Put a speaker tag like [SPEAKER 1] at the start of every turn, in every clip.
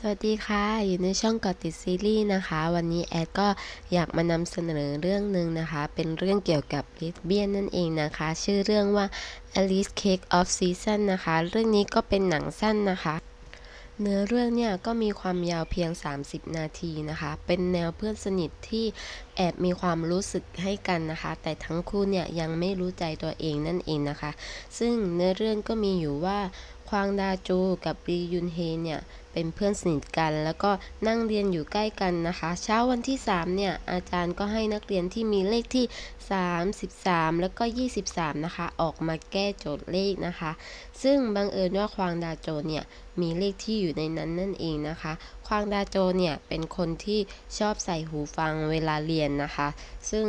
[SPEAKER 1] สวัสดีค่ะ อยู่ในช่องกอติดซีรีส์นะคะ วันนี้แอดก็อยากมานำเสนอเรื่องหนึ่งนะคะ เป็นเรื่องเกี่ยวกับเลสเบี้ยนนั่นเองนะคะ ชื่อเรื่องว่า Alice Cake of Season นะคะ เรื่องนี้ก็เป็นหนังสั้นนะคะ เนื้อเรื่องเนี่ยก็มีความยาวเพียง 30 นาทีนะคะ เป็นแนวเพื่อนสนิทที่ แอบมีความรู้สึกให้กันนะคะ แต่ทั้งคู่เนี่ยยังไม่รู้ใจตัวเองนั่นเองนะคะ ซึ่งเนื้อเรื่องก็มีอยู่ว่าควางดาจูกับรียุนเฮเนี่ยเป็นเพื่อนสนิทกัน แล้วก็นั่งเรียนอยู่ใกล้กันนะคะ เช้าวันที่ 3 เนี่ย อาจารย์ก็ให้นักเรียนที่มีเลขที่ 33 แล้วก็ 23 นะคะ ออกมาแก้โจทย์เลขนะคะ ซึ่งบังเอิญว่าควางดาโจเนี่ยมีเลขที่อยู่ในนั้นนั่นเองนะคะ ควางดาโจเนี่ยเป็นคนที่ชอบใส่หูฟังเวลาเรียนนะคะ ซึ่ง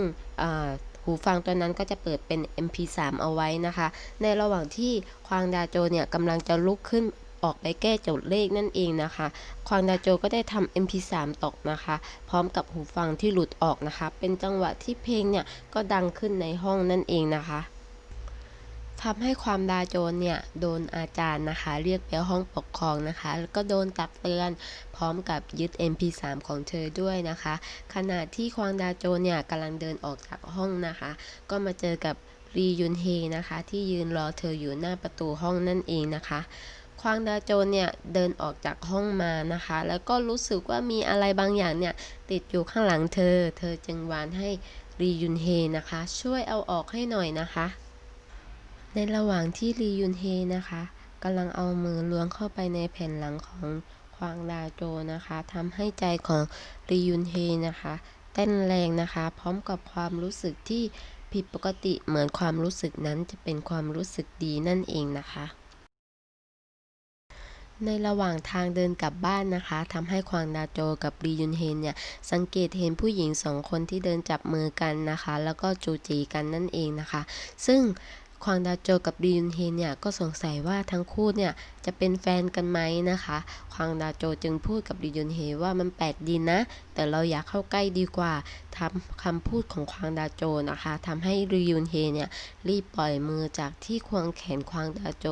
[SPEAKER 1] หูฟังตัวนั้นก็จะเปิดเป็น MP3 เอาไว้นะคะ ในระหว่างที่ควางดาโจเนี่ยกำลังจะลุกขึ้นออกไปแก้โจทย์เลขนั่นเองนะคะ ควางดาโจก็ได้ทำ MP3 ตกนะคะ พร้อมกับหูฟังที่หลุดออกนะคะ เป็นจังหวะที่เพลงเนี่ยก็ดังขึ้นในห้องนั่นเองนะคะ ทำให้ความดาโจนเนี่ยโดนอาจารย์นะคะ เรียกไปห้องปกครองนะคะ แล้วก็โดนตักเตือนพร้อมกับยึด MP3 ของเธอด้วยนะคะ ขณะที่ควางดาโจนเนี่ยกำลังเดินออกจากห้องนะคะ ก็มาเจอกับรียุนเฮนะคะ ที่ยืนรอเธออยู่หน้าประตูห้องนั่นเองนะคะควางดาโจนเนี่ยเดินออกจากห้องมานะคะ แล้วก็รู้สึกว่ามีอะไรบางอย่างเนี่ยติดอยู่ข้างหลังเธอ เธอจึงวานให้รียุนเฮนะคะ ช่วยเอาออกให้หน่อยนะคะ ในระหว่างที่รียุนเฮนะคะกำลังเอามือล้วงเข้าไปในแผ่นหลังของควางดาโจนะคะทำให้ใจของรียุนเฮนะคะเต้นแรงนะคะ พร้อมกับความรู้สึกที่ผิดปกติเหมือนความรู้สึกนั้นจะเป็นความรู้สึกดีนั่นเองนะคะ ในระหว่างทางเดินกลับบ้านนะคะทำให้ควางดาโจกับรียุนเฮนเนี่ยสังเกตเห็นผู้หญิงสองคนที่เดินจับมือกันนะคะ แล้วก็จูจีกันนั่นเองนะคะ ซึ่ง ควางดาโจกับรียุนเฮนเนี่ยก็สงสัยว่าทั้งคู่เนี่ยจะเป็นแฟนกันไหมนะคะ ควางดาโจจึงพูดกับรียุนเฮว่ามันแปลกดีนะ แต่เราอยากเข้าใกล้ดีกว่าทำคำพูดของควางดาโจนะคะทำให้รียุนเฮเนี่ยรีบปล่อยมือจากที่ควงแขนควางดาโจ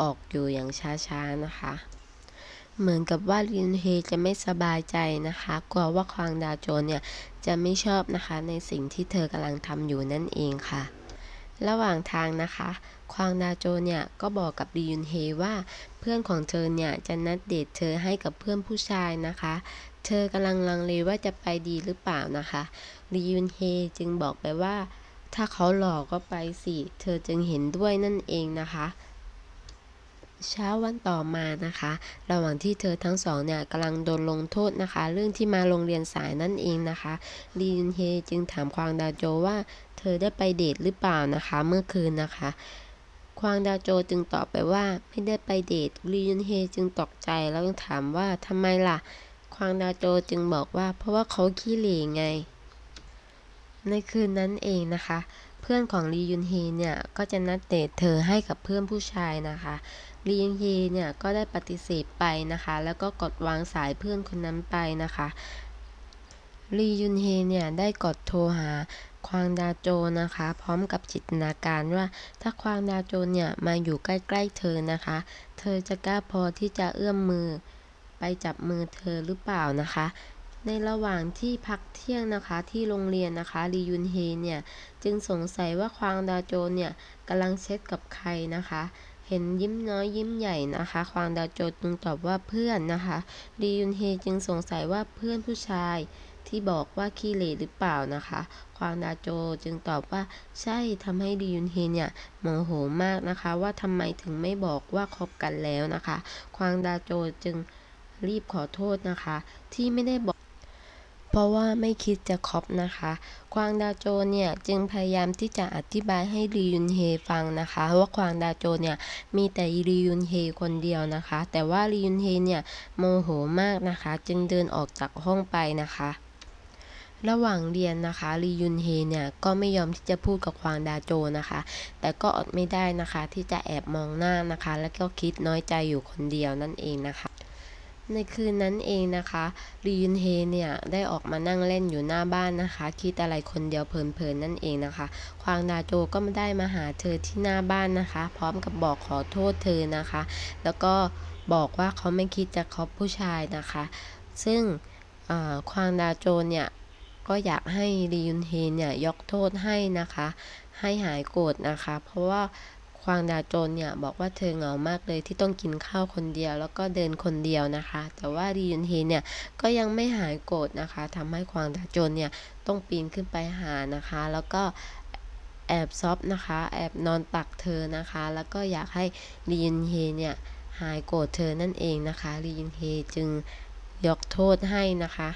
[SPEAKER 1] ออกอยู่อย่างช้าๆนะคะเหมือนกับว่าลินเฮจะไม่สบายใจนะคะกลัวว่าควางดาโจนเนี่ยจะไม่ชอบนะคะในสิ่งที่เธอกำลังทำอยู่นั่นเองค่ะ ระหว่างทางนะคะ ควางดาโจเนี่ยก็บอกกับรียุนเฮว่าเพื่อนของเธอเนี่ยจะนัดเดทเธอให้กับเพื่อนผู้ชายนะคะ เธอกำลังลังเลว่าจะไปดีหรือเปล่านะคะรียุนเฮจึงบอกไปว่า ถ้าเขาหลอกก็ไปสิ เธอจึงเห็นด้วยนั่นเองนะคะ เช้าวันต่อมานะคะ ระหว่างที่เธอทั้งสองเนี่ยกำลังโดนลงโทษนะคะ เรื่องที่มาโรงเรียนสายนั่นเองนะคะลียุนเฮจึงถามควางดาโจว่า เธอได้ไปเดทหรือเปล่านะคะ เมื่อคืนนะคะ ควางดาโจจึงตอบไปว่าไม่ได้ไปเดทลียุนเฮจึงตกใจแล้วยังถามว่าทำไมล่ะ ควางดาโจจึงบอกว่า เพราะว่าเขาขี้เหร่ไง ในคืนนั้นเองนะคะ เพื่อนของลียุนเฮเนี่ยก็จะนัดเดทเธอให้กับเพื่อนผู้ชายนะคะ ลียุนเฮเนี่ยก็ได้ปฏิเสธไปนะคะ แล้วก็กดวางสายเพื่อนคนนั้นไปนะคะลียุนเฮเนี่ยได้กดโทรหาควางดาโจนะคะ พร้อมกับจินตนาการว่า ถ้าควางดาโจเนี่ยมาอยู่ใกล้ๆเธอนะคะ เธอจะกล้าพอที่จะเอื้อมมือไปจับมือเธอหรือเปล่านะคะ ในระหว่างที่พักเที่ยงนะคะที่โรงเรียนนะคะลียุนเฮเนี่ยจึงสงสัยว่าควางดาโจเนี่ยกำลังเช็ดกับใครนะคะ เห็นยิ้มน้อยยิ้มใหญ่นะคะ ควางดาโจจึงตอบว่าเพื่อนนะคะลียุนเฮจึงสงสัยว่าเพื่อนผู้ชายที่บอกว่าขี้เหร่หรือเปล่านะคะ ควางดาโจจึงตอบว่าใช่ทำให้ลียุนเฮเนี่ยโมโหมากนะคะ ว่าทำไมถึงไม่บอกว่าคบกันแล้วนะคะ ควางดาโจจึงรีบขอโทษนะคะ ที่ไม่ได้บอก เพราะว่าไม่คิดจะคบนะคะ ควางดาโจเนี่ยจึงพยายามที่จะอธิบายให้รียุนเฮฟังนะคะว่าควางดาโจเนี่ยมีแต่รียุนเฮคนเดียวนะคะ แต่ว่ารียุนเฮเนี่ยโมโหมากนะคะ จึงเดินออกจากห้องไปนะคะระหว่างเรียนนะคะรียุนเฮเนี่ยก็ไม่ยอมที่จะพูดกับควางดาโจนะคะ แต่ก็อดไม่ได้นะคะที่จะแอบมองหน้านะคะ แล้วก็คิดน้อยใจอยู่คนเดียวนั่นเองนะคะ ในคืนนั้นเองนะคะรียุนเฮเนี่ยได้ออกมานั่งเล่นอยู่หน้าบ้านนะคะ คิดอะไรคนเดียวเพลินๆนั่นเองนะคะ ควางดาโจก็ไม่ได้มาหาเธอที่หน้าบ้านนะคะ พร้อมกับบอกขอโทษเธอนะคะ แล้วก็บอกว่าเขาไม่คิดจะคบผู้ชายนะคะ ซึ่งควางดาโจเนี่ยก็อยากให้รียุนเฮเนี่ยยกโทษให้นะคะ ให้หายโกรธนะคะ เพราะว่า ควางดาโจนเนี่ยบอกว่าเธอเหงามากเลยที่ต้องกินข้าวคนเดียว แล้วก็เดินคนเดียวนะคะ แต่ว่ารียุนเฮเนี่ยก็ยังไม่หายโกรธนะคะทำให้ควางดาโจนเนี่ยต้องปีนขึ้นไปหานะคะ แล้วก็แอบซอบนะคะ แอบนอนตักเธอนะคะ แล้วก็อยากให้รียุนเฮเนี่ยหายโกรธเธอนั่นเองนะคะรียุนเฮจึงยกโทษให้นะคะ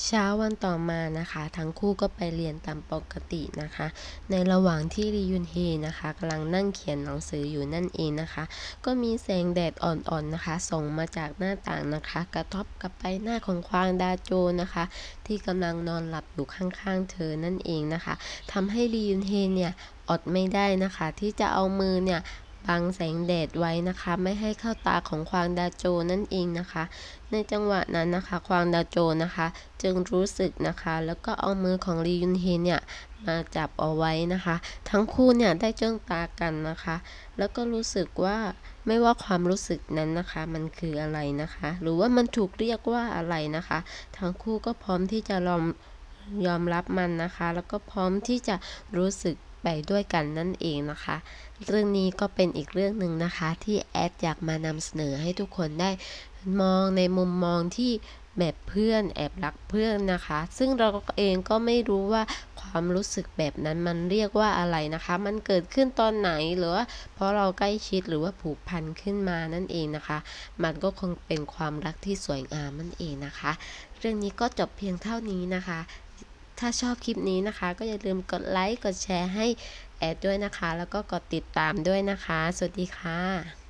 [SPEAKER 1] เช้าวันต่อมานะคะ ทั้งคู่ก็ไปเรียนตามปกตินะคะ ในระหว่างที่รียุนเฮนะคะกำลังนั่งเขียนหนังสืออยู่นั่นเองนะคะ ก็มีแสงแดดอ่อนๆนะคะ ส่องมาจากหน้าต่างนะคะ กระทบกับใบหน้าของควางดาโจนะคะ ที่กำลังนอนหลับอยู่ข้างๆเธอนั่นเองนะคะทำให้รียุนเฮเนี่ยอดไม่ได้นะคะ ที่จะเอามือเนี่ย บังแสงแดดไว้นะคะ ไม่ให้เข้าตาของควางดาโจนั่นเองนะคะ ในจังหวะนั้นนะคะ ควางดาโจนะคะ จึงรู้สึกนะคะ แล้วก็เอามือของรียุนเฮเนี่ยมาจับเอาไว้นะคะ ทั้งคู่เนี่ยได้จ้องตากันนะคะ แล้วก็รู้สึกว่าไม่ว่าความรู้สึกนั้นนะคะ มันคืออะไรนะคะ หรือว่ามันถูกเรียกว่าอะไรนะคะ ทั้งคู่ก็พร้อมที่จะยอมยอมรับมันนะคะ แล้วก็พร้อมที่จะรู้สึก ไปด้วยกันนั่นเองนะคะ เรื่องนี้ก็เป็นอีกเรื่องหนึ่งนะคะ ที่แอดอยากมานำเสนอให้ทุกคนได้มองในมุมมองที่แบบเพื่อนแอบรักเพื่อนนะคะ ซึ่งเราเองก็ไม่รู้ว่าความรู้สึกแบบนั้นมันเรียกว่าอะไรนะคะ มันเกิดขึ้นตอนไหนหรือว่าเพราะเราใกล้ชิดหรือว่าผูกพันขึ้นมานั่นเองนะคะ มันก็คงเป็นความรักที่สวยงามนั่นเองนะคะ เรื่องนี้ก็จบเพียงเท่านี้นะคะ ถ้าชอบคลิปนี้นะคะ ก็อย่าลืมกดไลค์ กดแชร์ให้แอดด้วยนะคะ แล้วก็กดติดตามด้วยนะคะ สวัสดีค่ะ